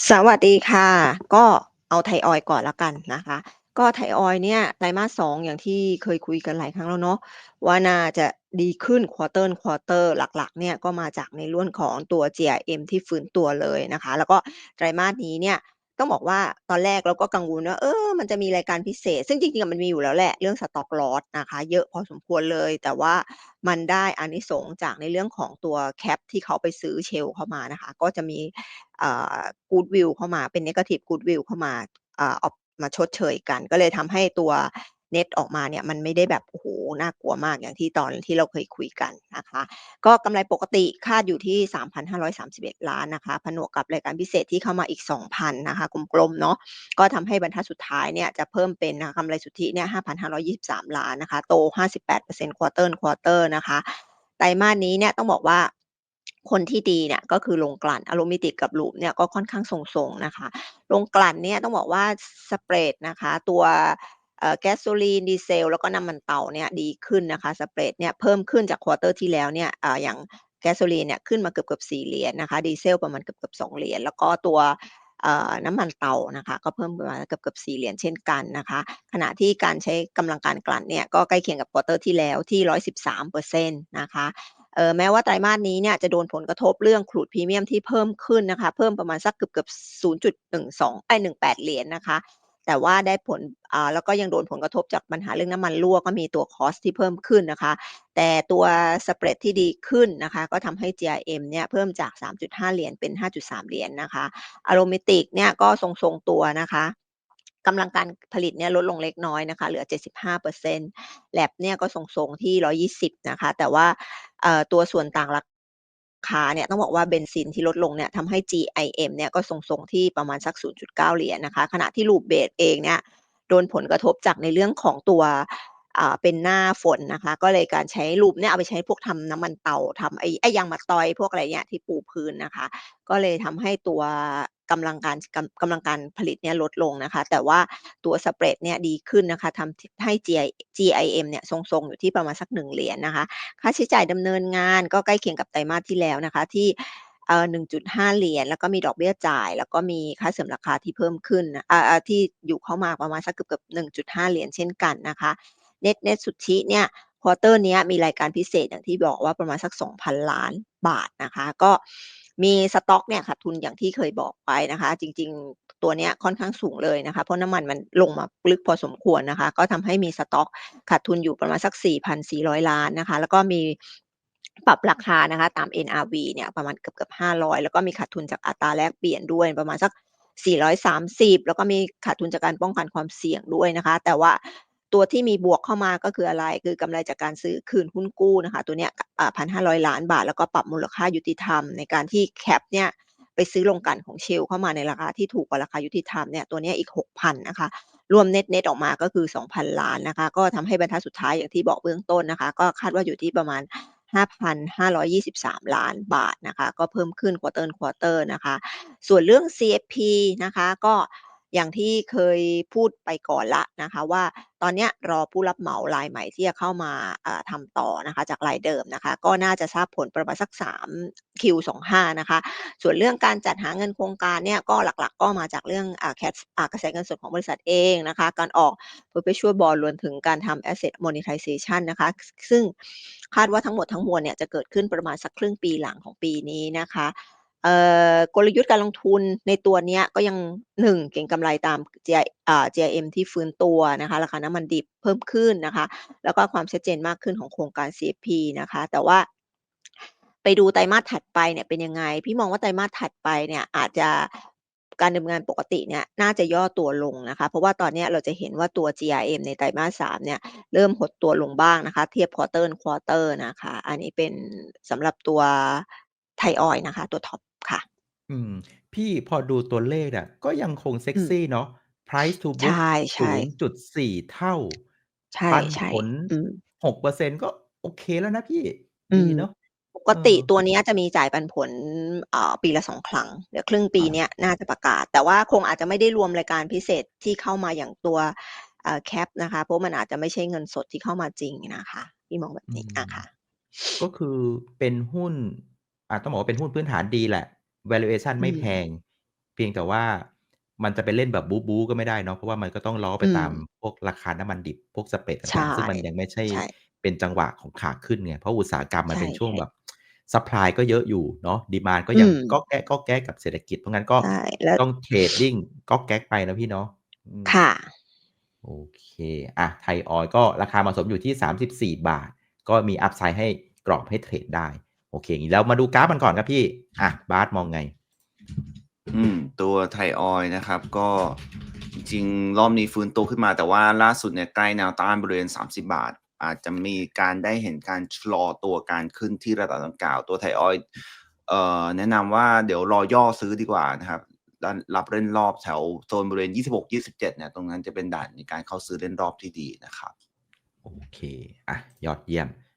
สวัสดีค่ะ ก็เอาไทยออยล์ก่อนละกันนะคะ ก็ไทออยล์เนี่ยไตรมาสสอย่างที่เคยคุยกันหลายครั้งแล้วเนาะว่าน่าจะดีขึ้นควอเตอร์ควอเตอร์หลักๆเนี่ยก็มาจากในร่วนของตัว GRM ที่ฟื้นตัวเลยนะคะ แล้วก็ไตรมาสนี้เนี่ย ต้องบอกว่าตอนแรกเราก็กังวลว่าเออมันจะมีรายการพิเศษ ซึ่งจริงๆมันมีอยู่แล้วแหละเรื่องสต็อกลอสนะคะ เยอะพอสมควรเลย แต่ว่ามันได้อานิสงส์จากในเรื่องของตัวแคปที่เขาไปซื้อเชลเข้ามานะคะ ก็จะมีกูดวิวเข้ามาเป็นเนกาทีฟกูดวิวเข้ามาอ่าออกมาชดเชยกัน ก็เลยทำให้ตัว เน็ตออกมาเนี่ยมันไม่ได้แบบโอ้โฮน่ากลัวมากอย่างที่ตอนที่เราเคยคุยกันนะคะ ก็กำไรปกติคาดอยู่ที่ 3,531 ล้านนะคะผนวกกับรายการพิเศษที่เข้ามาอีก 2,000นะคะกลมๆเนาะก็ทำให้บรรทัดสุดท้ายเนี่ยจะเพิ่มเป็นนะกำไรสุทธิเนี่ย 5,523 ล้านนะคะ โต 58% quarter-on-quarter นะคะไตรมาสนี้เนี่ยต้องบอกว่าคนที่ดีเนี่ยก็คือโรงกลั่นอโรมิติกกับลูปเนี่ยก็ค่อนข้างทรงๆนะคะโรงกลั่นเนี่ยต้องบอกว่าสเปรดนะคะ ตัว แก๊สโซลีนดีเซล แล้วก็น้ำมันเตาเนี่ยดีขึ้นนะคะสเปรดเนี่ยเพิ่มขึ้นจาก quarter ที่แล้วเนี่ยออย่างแก๊สโซลีนเนี่ยขึ้นมาเกือบๆ $4 นะคะดีเซลประมาณเกือบๆ $2 แล้วก็ตัวน้ำมันเตานะคะก็เพิ่มประมาณเกือบๆ $4 เหรียญเช่นกันนะคะขณะที่การใช้กำลังการกลั่นเนี่ยก็ใกล้เคียงกับ quarter ที่แล้วที่113%นะคะเอ่อแม้ว่าไตรมาสนี้เนี่ยจะโดนผลกระทบเรื่อง Crude Premium ที่เพิ่มขึ้นนะคะ เพิ่มประมาณสักเกือบๆ0.12เอ๊ย $18 นะคะ แต่ว่าได้ผลอ่าแล้วก็ยังโดนผลกระทบจากปัญหาเรื่องน้ำมันรั่วก็มีตัว Cost ที่เพิ่มขึ้นนะคะ แต่ตัวสเปรดที่ดีขึ้นนะคะ ก็ทำให้ GRM เนี่ยเพิ่มจาก 3.5 เหรียญเป็น 5.3 เหรียญนะคะอโรมิติกเนี่ยก็ทรงๆตัวนะคะกำลังการผลิตเนี่ยลดลงเล็กน้อยนะคะ เหลือ 75% Lab เนี่ยก็ทรงๆที่ 120 นะคะ แต่ว่าตัวส่วนต่างรา คาเนี่ยต้องบอกว่าเบนซินที่ลดลงเนี่ยทำให้ GIM เนี่ยก็ทรงๆที่ประมาณสัก 0.9 เหรียญนะคะ ขณะที่รูปเบสเองเนี่ยโดนผลกระทบจากในเรื่องของตัว เป็นหน้าฝนนะคะ ก็เลยการใช้ Lube เนี่ยเอาไปใช้พวกทำน้ำมันเตาทำไอ้ไอ้ยางมะตอยพวกอะไรเนี่ยที่ปูพื้นนะคะ ก็เลยทำให้ตัวกำลังการกำกำลังการผลิตเนี่ยลดลงนะคะ แต่ว่าตัวสเปรดเนี่ยดีขึ้นนะคะทำให้ GI GIM เนี่ยทรงๆ อยู่ที่ประมาณสัก $1 นะคะ ค่าใช้จ่ายดำเนินงานก็ใกล้เคียงกับไตรมาสที่แล้วนะคะ ที่เอ่อ $1.5 แล้วก็มีดอกเบี้ยจ่าย แล้วก็มีค่าเสื่อมราคาที่เพิ่มขึ้นอ่าที่อยู่เข้ามาประมาณสักเกือบๆ $1.5 เช่นกันนะคะ เน็ตๆสุทธิเนี่ย quarter เนี้ยมีรายการพิเศษอย่างที่บอกว่าประมาณสัก 2,000 ล้านบาทนะคะ ก็มีสต๊อกเนี่ยขาดทุนอย่างที่เคยบอกไปนะคะ จริงๆตัวเนี้ยค่อนข้างสูงเลยนะคะ เพราะน้ำมันมันลงมาลึกพอสมควรนะคะ ก็ทำให้มีสต๊อกขาดทุนอยู่ประมาณสัก 4,400 ล้านนะคะ แล้วก็มีปรับราคานะคะตาม NRV เนี่ยประมาณเกือบๆ500 แล้วก็มีขาดทุนจากอัตราแลกเปลี่ยนด้วยประมาณสัก 430 แล้วก็มีขาดทุนจากการป้องกันความเสี่ยงด้วยนะคะ แต่ว่า ตัวที่มีบวกเข้ามาก็คืออะไร คือกำไรจากการซื้อคืนหุ้นกู้นะคะ ตัวเนี้ยอ่า1,500ล้านบาท แล้วก็ปรับมูลค่ายุติธรรม ในการที่ Cap เนี่ยไปซื้อโรงกันของ Shell เข้ามาในราคาที่ถูกกว่าราคายุติธรรมเนี่ยตัวเนี้ยอีก 6,000นะคะ รวมเน็ตๆออกมาก็คือ 2,000 ล้านนะคะ ก็ทำให้บรรทัดสุดท้ายอย่างที่บอกเบื้องต้นนะคะ ก็คาดว่าอยู่ที่ประมาณ 5,523 ล้านบาทนะคะ ก็เพิ่มขึ้น quarter-on-quarter นะคะ ส่วนเรื่อง CFP นะคะ ก็ อย่างที่เคยพูดไปก่อนล้วนะคะว่าตอนนี้รอผู้รับเหมารายใหม่ที่จะเข้ามาอ่าทำต่อนะคะจากรายเดิมนะคะก็น่าจะทราบผลประมาณสัก3 Q25 นะคะส่วนเรื่องการจัดหาเงินโครงการเนี่ยก็หลักๆ ก็มาจากเรื่องอ่า Cash อ่ากระแสเงินสดของบริษัทเองนะคะการออก Perpetual Bond รวมถึงการทำ Asset Monetization นะคะซึ่งคาดว่าทั้งหมดทั้งมวลเนี่ยจะเกิดขึ้นประมาณสักครึ่งปีหลังของปีนี้นะคะ กลยุทธ์การลงทุนในตัวเนี้ยก็ยัง1เก็งกำไรตาม G I G I M ที่ฟื้นตัวนะคะราคาน้ำมันดิบเพิ่มขึ้นนะคะ แล้วก็ความชัดเจนมากขึ้นของโครงการ CFP นะคะ แต่ว่าไปดูไตรมาสถัดไปเนี่ยเป็นยังไง พี่มองว่าไตรมาสถัดไปเนี่ยอาจจะการดำเนินงานปกติเนี่ยน่าจะย่อตัวลงนะคะ เพราะว่าตอนนี้เราจะเห็นว่าตัว GRM ในไตรมาส3เนี่ยเริ่มหดตัวลงบ้างนะคะ เทียบ quarter-on-quarter นะคะ อันนี้เป็นสำหรับตัวไทยออยนะคะ ตัวท็อป ค่ะ อืม พี่พอดูตัวเลขอะก็ยังคงเซกอืม ซีเนาะ Price to ใ Book ช่ๆ0.4เท่า ใชปันผ่ลๆอืม 6%ก็โอเคแล้วนะพี่ อืมดีเนาะ ปกเอติอ ตัวเนี้ยจะมีจ่ายปันผลอ่าปีละ 2 ครั้ง เดี๋ยวครึ่งปีอาเนี้ยน่าจะประกาศ แต่ว่าคงอาจจะไม่ได้รวมรายการพิเศษที่เข้ามาอย่างตัวอ่า Cap นะคะ เพราะมันอาจจะไม่ใช่เงินสดที่เข้ามาจริงนะคะ พี่มองแบบอืนี้มอะค่ะก็คือเป็นหุ้น อ่าต้องบอกว่าเป็นหุ้นพื้นฐานดีแหละ Valuation อืไม่แพมงเพียงแต่ว่ามันจะไปเล่นแบบบู๊ๆก็ไม่ได้เนาะเพราะว่ามันก็ต้องล้อไปอืตามมพวกราคาน้ำมันดิบพวกสเปรดใชต่า่งๆซึ่งมันยังไม่ใช่ใช่เป็นจังหวะของขาขึ้นไงเพราะอุตสาหกรรมมัใชนเป็นช่วง่แบๆบซัปพลายก็เยอะอยู่เนาะดิมานด์ก็อืยังมก๊อกแก๊กๆกับเศรษฐกิจ เพราะงั้นก็ใช่แล้วต้องเทรดดิงก๊อกแก๊กไปนะพี่เนาะอืมค่ะ โอเคอะไทยออยล์ก็ราคาเหมาะสมอยู่ที่ 34 บาท ก็มีอัปไซด์ให้กรอบให้เทรดได้ โอเคงี้เรามาดูกราฟกันก่อนครับพี่อะบาสมองไง?อืม ตัวไทยออยล์นะครับ ก็จริงๆรอบนี้ฟื้นตัวขึ้นมา แต่ว่าล่าสุดเนี่ยใกล้แนวต้านบริเวณ 30 บาท อาจจะมีการได้เห็นการชะลอตัวการขึ้นที่ระดับดังกล่าว ตัวไทยออยล์เอ่อแนะนำว่าเดี๋ยวรอย่อซื้อดีกว่านะครับดันรับเล่นรอบแถวโซนบริเวณ 26-27 เนี่ย ตรงนั้นจะเป็นด่านในการเข้าซื้อเล่นรอบที่ดีนะครับ โอเคอะยอดเยี่ยม